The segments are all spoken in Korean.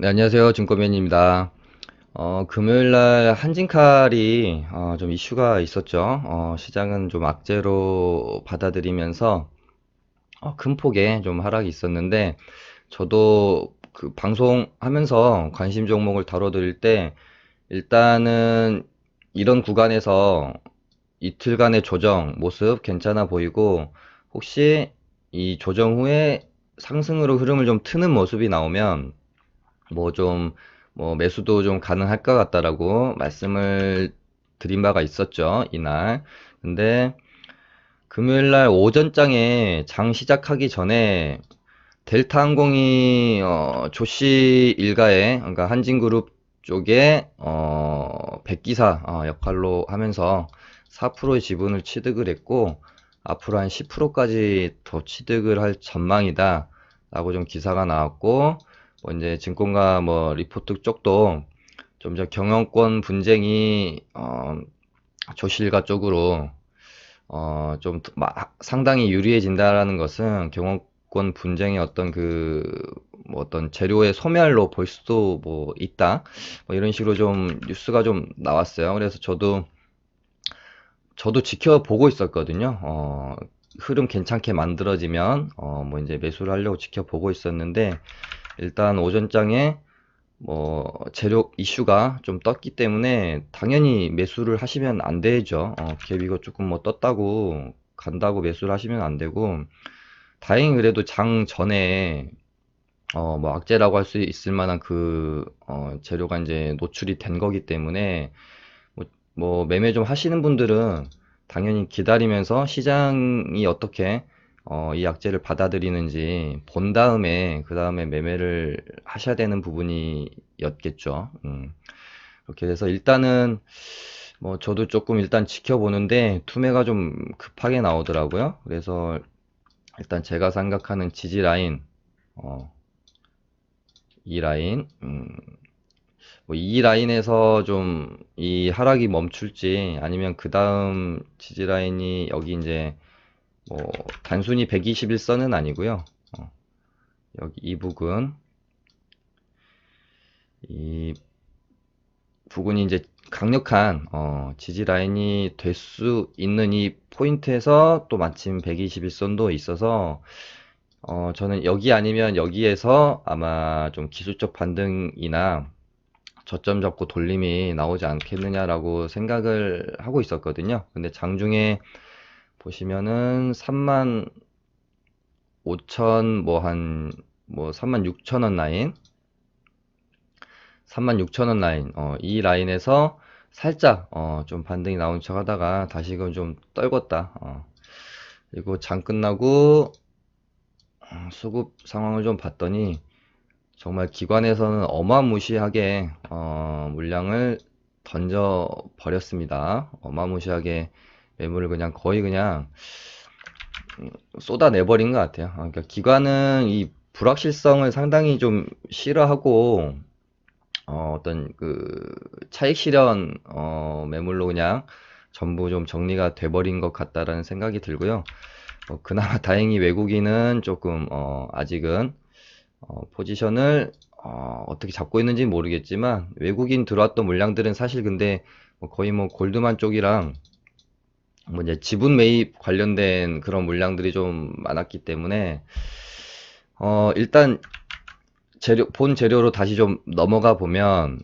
네, 안녕하세요. 증권맨입니다. 어, 금요일 날 한진칼이 어, 좀 이슈가 있었죠. 어, 시장은 좀 악재로 받아들이면서 어, 큰 폭의 좀 하락이 있었는데 저도 그 방송하면서 관심 종목을 다뤄드릴 때 일단은 이런 구간에서 이틀간의 조정 모습 괜찮아 보이고 혹시 이 조정 후에 상승으로 흐름을 좀 트는 모습이 나오면 뭐 좀, 뭐 매수도 좀 가능할 것 같다라고 말씀을 드린 바가 있었죠, 이날. 근데 금요일 날 오전장에 장 시작하기 전에 델타 항공이 어, 조씨 일가에 그러니까 한진그룹 쪽에 어, 백기사 어, 역할로 하면서 4%의 지분을 취득을 했고 앞으로 한 10%까지 더 취득을 할 전망이다 라고 좀 기사가 나왔고 뭐 이제 증권가 뭐 리포트 쪽도 좀저 경영권 분쟁이 어 조실가 쪽으로 어 좀 상당히 유리해진다라는 것은 경영권 분쟁의 어떤 그 뭐 어떤 재료의 소멸로 볼 수도 뭐 있다 뭐 이런 식으로 좀 뉴스가 좀 나왔어요. 그래서 저도 저도 지켜보고 있었거든요. 어 흐름 괜찮게 만들어지면 어 뭐 이제 매수를 하려고 지켜보고 있었는데 일단 오전장에 뭐 재료 이슈가 좀 떴기 때문에 당연히 매수를 하시면 안 되죠. 어, 갭 이거 조금 뭐 떴다고 간다고 매수를 하시면 안 되고 다행히 그래도 장 전에 어, 뭐 악재라고 할 수 있을 만한 그 어, 재료가 이제 노출이 된 거기 때문에 뭐, 뭐 매매 좀 하시는 분들은 당연히 기다리면서 시장이 어떻게 어, 이 약재를 받아들이는지 본 다음에 그 다음에 매매를 하셔야 되는 부분이었겠죠. 음. 그렇게 돼서 일단은 뭐 저도 조금 일단 지켜보는데 투매가 좀 급하게 나오더라고요. 그래서 일단 제가 생각하는 지지 라인 어, 이 라인 음, 뭐이 라인에서 좀 이 하락이 멈출지 아니면 그 다음 지지 라인이 여기 이제 뭐 단순히 121선은 아니고요. 어, 여기 이 부근 이 부근이 이제 강력한 어, 지지 라인이 될 수 있는 이 포인트에서 또 마침 121선도 있어서 어, 저는 여기 아니면 여기에서 아마 좀 기술적 반등이나 저점 잡고 돌림이 나오지 않겠느냐라고 생각을 하고 있었거든요. 근데 장중에 보시면은 3만 5천 뭐 한 뭐 3만 6천 원 라인 3만 6천 원 라인 어, 이 라인에서 살짝 어, 좀 반등이 나온 척 하다가 다시금 좀 떨궜다 어. 그리고 장 끝나고 어, 수급 상황을 좀 봤더니 정말 기관에서는 어마무시하게 어, 물량을 던져 버렸습니다. 어마무시하게 매물을 그냥 거의 그냥 쏟아내버린 것 같아요. 아, 그러니까 기관은 이 불확실성을 상당히 좀 싫어하고 어, 어떤 그 차익 실현 어, 매물로 그냥 전부 좀 정리가 돼버린 것 같다라는 생각이 들고요. 어, 그나마 다행히 외국인은 조금 어, 아직은 어, 포지션을 어, 떻게 잡고 있는지 모르겠지만 외국인 들어왔던 물량들은 사실 근데 뭐 거의 뭐 골드만 쪽이랑 뭐 이제 지분 매입 관련된 그런 물량들이 좀 많았기 때문에 어 일단 재료 본 재료로 다시 좀 넘어가 보면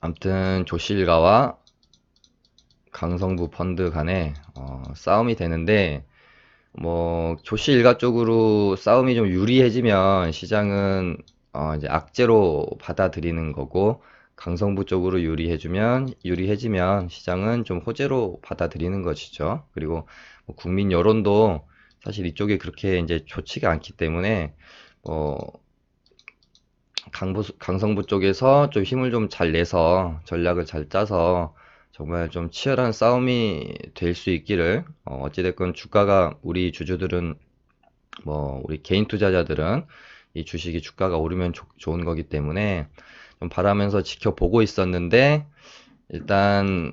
아무튼 조실가와 강성부 펀드 간에 어, 싸움이 되는데 뭐 조씨 일가 쪽으로 싸움이 좀 유리해지면 시장은 어, 이제 악재로 받아들이는 거고 강성부 쪽으로 유리해주면 유리해지면 시장은 좀 호재로 받아들이는 것이죠. 그리고 뭐 국민 여론도 사실 이쪽에 그렇게 이제 좋지가 않기 때문에 어 강부, 강성부 쪽에서 좀 힘을 좀 잘 내서 전략을 잘 짜서 정말 좀 치열한 싸움이 될 수 있기를 어, 어찌됐건 주가가 우리 주주들은 뭐 우리 개인 투자자들은 이 주식이 주가가 오르면 조, 좋은 거기 때문에 좀 바라면서 지켜보고 있었는데 일단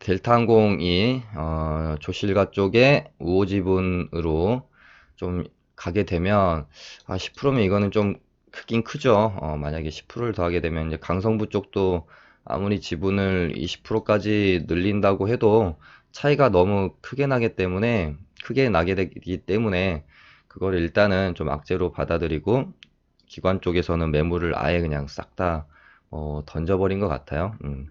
델타항공이 어, 조실가 쪽에 우호 지분으로 좀 가게 되면 아 10%면 이거는 좀 크긴 크죠. 어, 만약에 10%를 더하게 되면 이제 강성부 쪽도 아무리 지분을 20%까지 늘린다고 해도 차이가 너무 크게 나기 때문에 크게 나게 되기 때문에 그걸 일단은 좀 악재로 받아들이고 기관 쪽에서는 매물을 아예 그냥 싹 다 어, 던져버린 것 같아요. 음.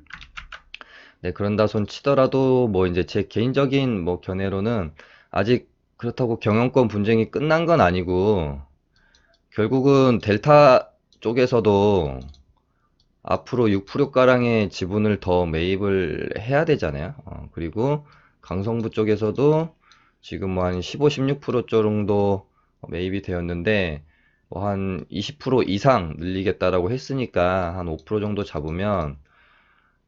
네, 그런다 손 치더라도 뭐 이제 제 개인적인 뭐 견해로는 아직 그렇다고 경영권 분쟁이 끝난 건 아니고 결국은 델타 쪽에서도 앞으로 6%가량의 지분을 더 매입을 해야 되잖아요. 어, 그리고 강성부 쪽에서도 지금 뭐 한 15, 16% 정도 매입이 되었는데 뭐 한 20% 이상 늘리겠다라고 했으니까 한 5% 정도 잡으면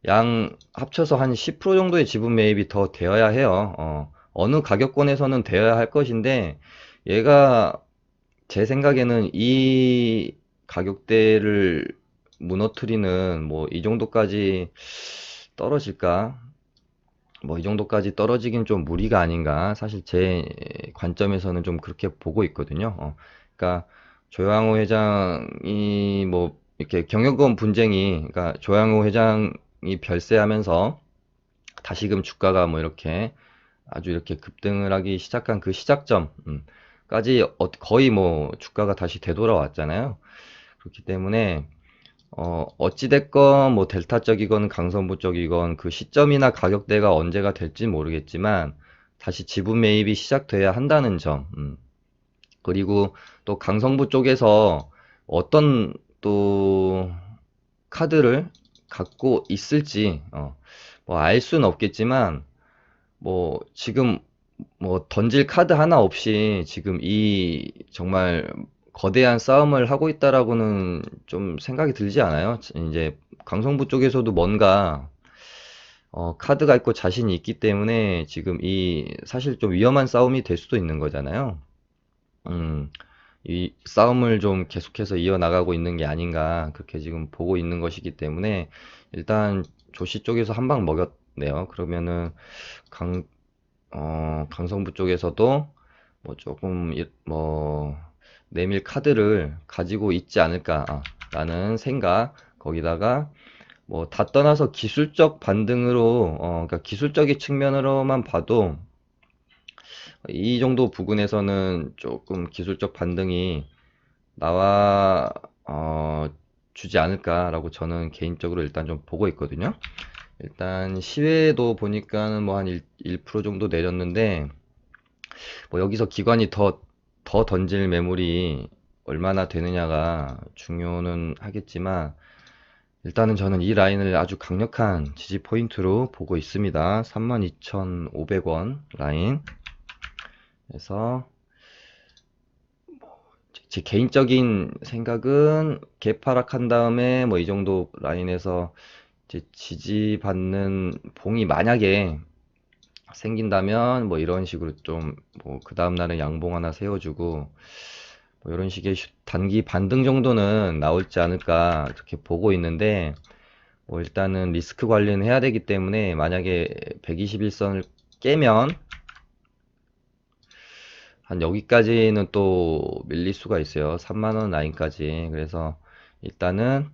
양 합쳐서 한 10% 정도의 지분 매입이 더 되어야 해요. 어, 어느 가격권에서는 되어야 할 것인데 얘가 제 생각에는 이 가격대를 무너뜨리는 뭐 이 정도까지 떨어질까? 뭐 이 정도까지 떨어지긴 좀 무리가 아닌가? 사실 제 관점에서는 좀 그렇게 보고 있거든요. 어, 그러니까 조양호 회장이 뭐 이렇게 경영권 분쟁이 그러니까 조양호 회장이 별세하면서 다시금 주가가 뭐 이렇게 아주 이렇게 급등을 하기 시작한 그 시작점까지 어, 거의 뭐 주가가 다시 되돌아왔잖아요. 그렇기 때문에 어, 어찌됐건 뭐 델타 쪽이건 강성부 쪽이건 그 시점이나 가격대가 언제가 될지 모르겠지만 다시 지분 매입이 시작돼야 한다는 점. 음. 그리고 또 강성부 쪽에서 어떤 또 카드를 갖고 있을지 어, 뭐알 수는 없겠지만 뭐 지금 뭐 던질 카드 하나 없이 지금 이 정말 거대한 싸움을 하고 있다라고는 좀 생각이 들지 않아요? 이제 강성부 쪽에서도 뭔가 어, 카드가 있고 자신이 있기 때문에 지금 이 사실 좀 위험한 싸움이 될 수도 있는 거잖아요. 음, 이 싸움을 좀 계속해서 이어나가고 있는 게 아닌가 그렇게 지금 보고 있는 것이기 때문에 일단 조씨 쪽에서 한 방 먹였네요. 그러면은 강, 어, 강성부 쪽에서도 뭐 조금 이- 뭐 내밀 카드를 가지고 있지 않을까 아, 라는 생각 거기다가 뭐 다 떠나서 기술적 반등으로 어, 그러니까 기술적인 측면으로만 봐도 이 정도 부근에서는 조금 기술적 반등이 나와 어, 주지 않을까라고 저는 개인적으로 일단 좀 보고 있거든요. 일단 시외도 보니까는 뭐한 1, 1% 정도 내렸는데 뭐 여기서 기관이 더, 더 던질 매물이 얼마나 되느냐가 중요는 하겠지만 일단은 저는 이 라인을 아주 강력한 지지 포인트로 보고 있습니다. 32,500원 라인. 그래서 제 개인적인 생각은 개파락한 다음에 뭐 이 정도 라인에서 이제 지지받는 봉이 만약에 생긴다면 뭐 이런 식으로 좀 뭐 그 다음날은 양봉 하나 세워주고 뭐 이런 식의 단기 반등 정도는 나올지 않을까 그렇게 보고 있는데 뭐 일단은 리스크 관리는 해야 되기 때문에 만약에 121선을 깨면 한 여기까지는 또 밀릴 수가 있어요. 3만원 라인까지. 그래서 일단은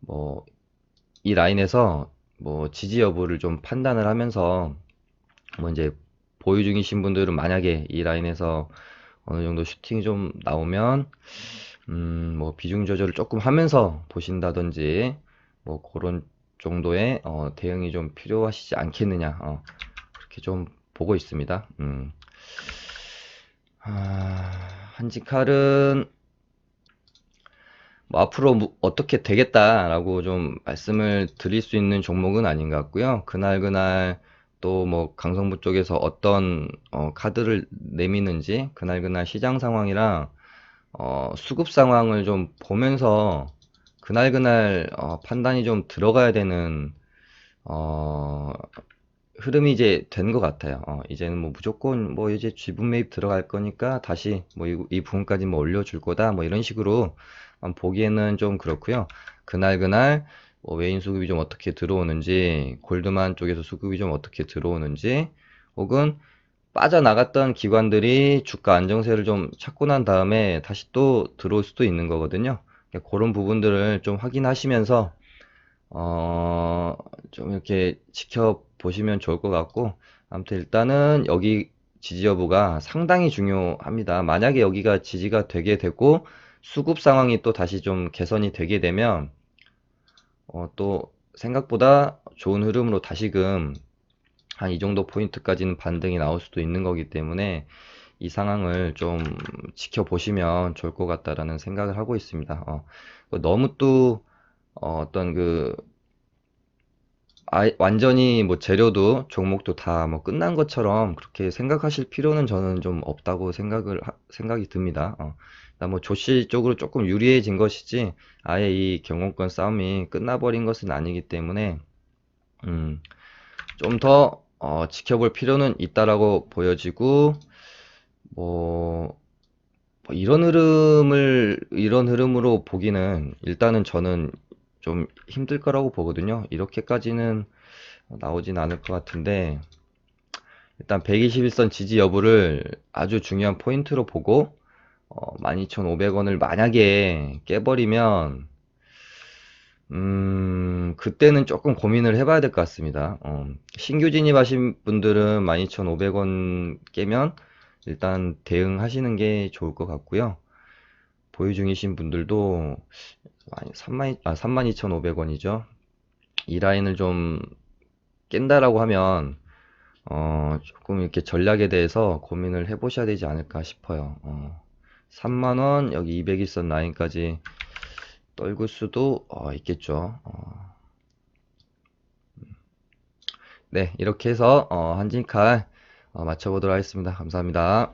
뭐 이 라인에서 뭐 지지 여부를 좀 판단을 하면서 뭐 이제 보유 중이신 분들은 만약에 이 라인에서 어느 정도 슈팅이 좀 나오면 음 뭐 비중 조절을 조금 하면서 보신다든지 뭐 그런 정도의 어 대응이 좀 필요하시지 않겠느냐 어 그렇게 좀 보고 있습니다. 음. 아, 한지칼은 뭐 앞으로 뭐 어떻게 되겠다라고 좀 말씀을 드릴 수 있는 종목은 아닌 것 같고요. 그날 그날 또 뭐 강성부 쪽에서 어떤 어, 카드를 내미는지 그날 그날 시장 상황이랑 어, 수급 상황을 좀 보면서 그날 그날 어, 판단이 좀 들어가야 되는 어, 흐름이 이제 된 것 같아요. 어, 이제는 뭐 무조건 뭐 이제 지분 매입 들어갈 거니까 다시 뭐 이 부분까지 뭐 올려줄 거다 뭐 이런 식으로 보기에는 좀 그렇고요. 그날 그날 뭐 외인 수급이 좀 어떻게 들어오는지 골드만 쪽에서 수급이 좀 어떻게 들어오는지 혹은 빠져나갔던 기관들이 주가 안정세를 좀 찾고 난 다음에 다시 또 들어올 수도 있는 거거든요. 그런 부분들을 좀 확인하시면서 어, 좀 이렇게 지켜 보시면 좋을 것 같고, 아무튼 일단은 여기 지지 여부가 상당히 중요합니다. 만약에 여기가 지지가 되게 되고, 수급 상황이 또 다시 좀 개선이 되게 되면, 어, 또 생각보다 좋은 흐름으로 다시금 한 이 정도 포인트까지는 반등이 나올 수도 있는 거기 때문에 이 상황을 좀 지켜보시면 좋을 것 같다라는 생각을 하고 있습니다. 어, 너무 또 어, 어떤 그 아, 완전히 뭐 재료도 종목도 다 뭐 끝난 것처럼 그렇게 생각하실 필요는 저는 좀 없다고 생각을 하- 생각이 듭니다. 어. 뭐 조씨 쪽으로 조금 유리해진 것이지 아예 이 경영권 싸움이 끝나버린 것은 아니기 때문에 음, 좀 더 어, 지켜볼 필요는 있다라고 보여지고 뭐, 뭐 이런 흐름을 이런 흐름으로 보기는 일단은 저는 좀 힘들 거라고 보거든요. 이렇게까지는 나오진 않을 것 같은데 일단 121선 지지 여부를 아주 중요한 포인트로 보고 어, 12,500원을 만약에 깨버리면 음, 그때는 조금 고민을 해봐야 될 것 같습니다. 어, 신규 진입하신 분들은 12,500원 깨면 일단 대응하시는 게 좋을 것 같고요. 보유 중이신 분들도 3만, 아, 32,500원이죠. 이 라인을 좀 깬다라고 하면 어, 조금 이렇게 전략에 대해서 고민을 해보셔야 되지 않을까 싶어요. 어, 3만원, 여기 200일선 라인까지 떨굴 수도 어, 있겠죠. 어. 네, 이렇게 해서 어, 한진칼 어, 맞춰보도록 하겠습니다. 감사합니다.